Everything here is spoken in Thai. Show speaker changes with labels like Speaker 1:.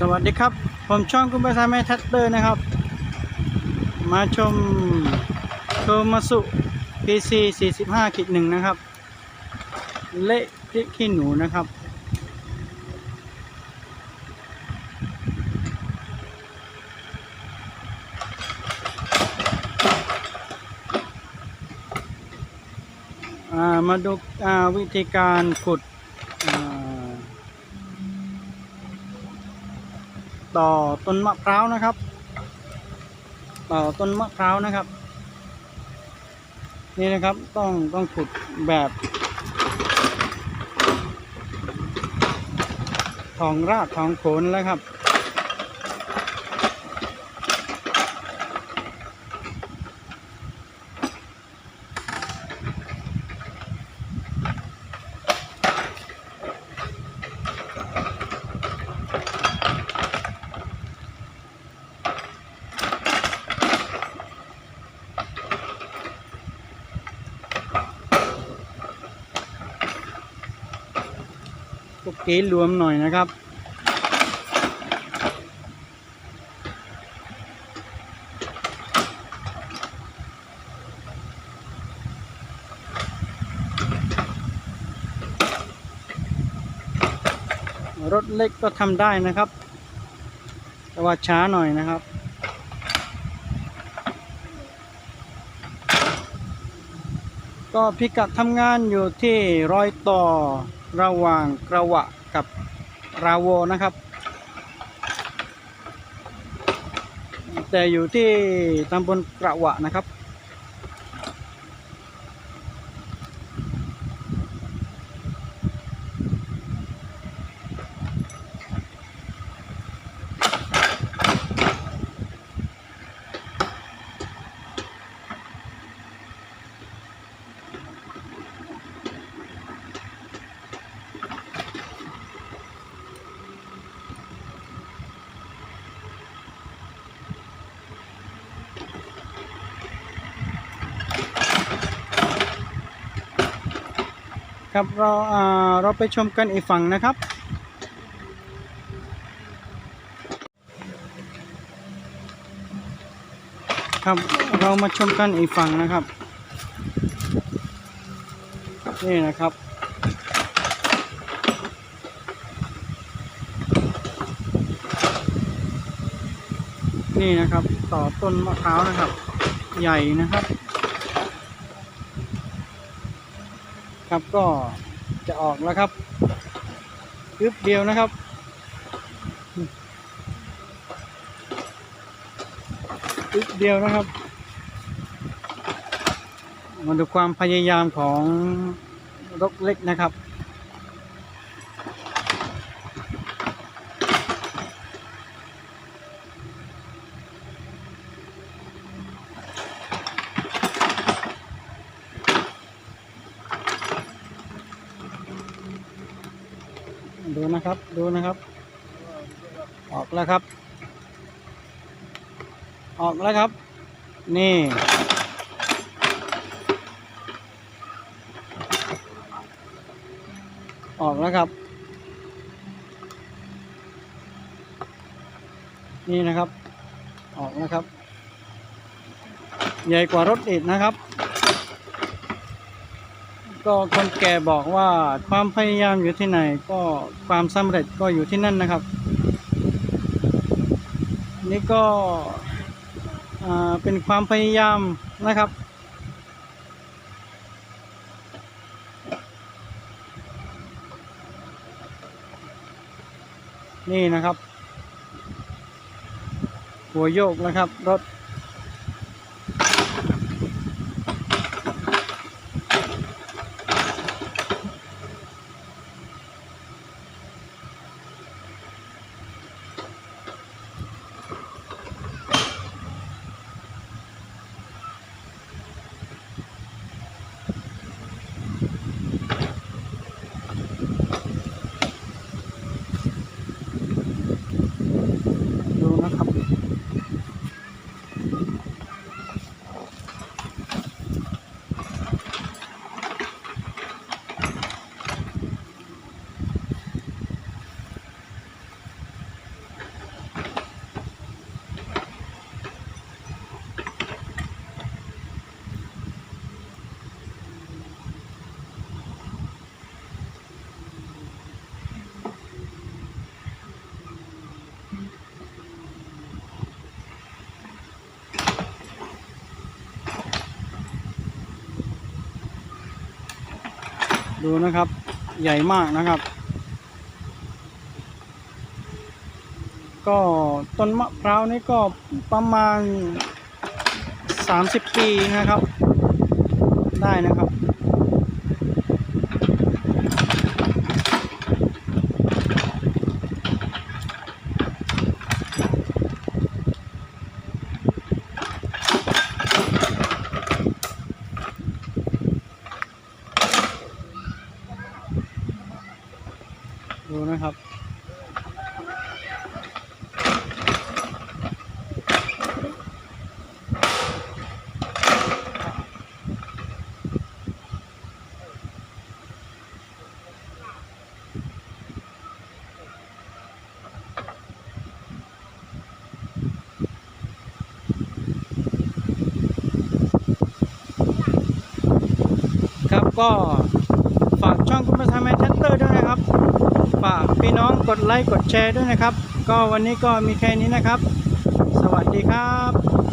Speaker 1: สวัสดีครับ ผมช่องคุณภาษาแม่ท็กเตอร์นะครับ มาชมโทมาสุ PC 45ขีดหนึ่งนะครับ เละพริกขี้หนูนะครับ มาดูวิธีการขุดอ่า ต่อต้นมะพร้าวนะครับ ต่อต้นมะพร้าวนะครับ นี่นะครับต้องต้องขุดแบบทองรากทองโขนแล้วครับ พวกเก๋รวมหน่อยนะครับ รถเล็กก็ทำได้นะครับ แต่ว่าช้าหน่อยนะครับก็พิกัดทำงานอยู่ที่รอยต่อ ระหว่างกระวะกับราโวนะครับ แต่อยู่ที่ตำบลกระวะนะครับ ครับเราเราไปชมกันอีกฝั่งนะครับ ครับเรามาชมกันอีกฝั่งนะครับ นี่นะครับนี่นะครับต่อต้นมะพร้าวนะครับ ใหญ่นะครับ ครับ ก็จะออกแล้วครับอึบเดียวนะครับอึบเดียวนะครับ มาดูความพยายามของรกเล็กนะครับ ดูนะครับดูนะครับ ออกแล้วครับ ออกแล้วครับ นี่ออกแล้วครับ นี่นะครับ ออกแล้วครับ ใหญ่กว่ารถอีกนะครับ ก็คนแก่บอกว่าความพยายามอยู่ที่ไหน ก็ความสำเร็จก็อยู่ที่นั่นนะครับ นี่ก็เป็นความพยายามนะครับ นี่นะครับ หัวโยกนะครับรถ ดูนะครับ ใหญ่มากนะครับ ก็ต้นมะพร้าวนี้ก็ประมาณ 30 ปีนะครับ ได้นะครับ ดู นะครับ ครับก็ฝากช่องคุณประธานแมนแทตเตอร์ด้วยนะครับ ฝากพี่น้องกดไลค์กดแชร์ด้วยนะครับ ก็วันนี้ก็มีแค่นี้นะครับ สวัสดีครับ